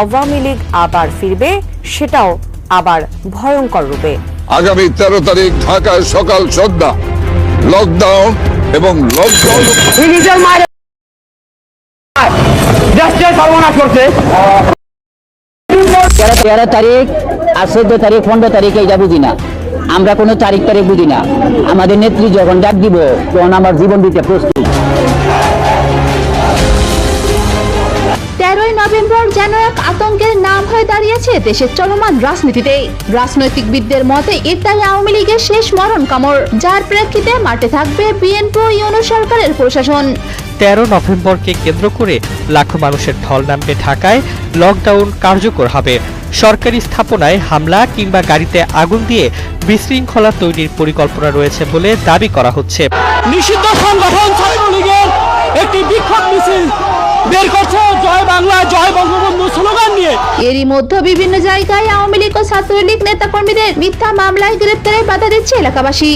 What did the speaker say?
আওয়ামী লীগ আবার ফিরবে সেটাও আবার ভয়ঙ্কর রূপে। আগামী তেরো তারিখ ঢাকায় সকাল সন্ধ্যা লকডাউন এবং লকডাউন তেরো তারিখ আর চোদ্দ তারিখ পনেরো তারিখ এইটা বুঝি না? আমরা কোনো তারিখ তারিখ বুঝি না। আমাদের নেত্রী যখন ডাক দিব তখন আমার জীবন দিতে প্রস্তুত। তেরোই নভেম্বর যেন এক আতঙ্কের নাম হয়ে দাঁড়িয়েছে দেশের চলমান রাজনীতিতে। রাজনৈতিকবিদদের মতে এটাই আওয়ামী লীগের শেষ মরণ কামড় যার প্রেক্ষিতে মাঠে থাকবে বিএনপি ইউনো সরকারের প্রশাসন। তেরো নভেম্বরকে কেন্দ্র করে লাখো মানুষের ঢল নামবে ঢাকায় লকডাউন কার্যকর হবে। সরকারি স্থাপনায় হামলা কিংবা গাড়িতে আগুন দিয়ে বিশৃঙ্খলা তৈরির পরিকল্পনা রয়েছে বলে দাবি করা হচ্ছে। নিষিদ্ধ সংগঠন বের করছে। জয় বাংলা, জয় বঙ্গবন্ধু স্লোগান নিয়ে। এরই মধ্যে বিভিন্ন জায়গায় আওয়ামী লীগ ও ছাত্রলীগ নেতাকর্মীদের মিথ্যা মামলায় গ্রেপ্তারে বাধা দিচ্ছে এলাকাবাসী।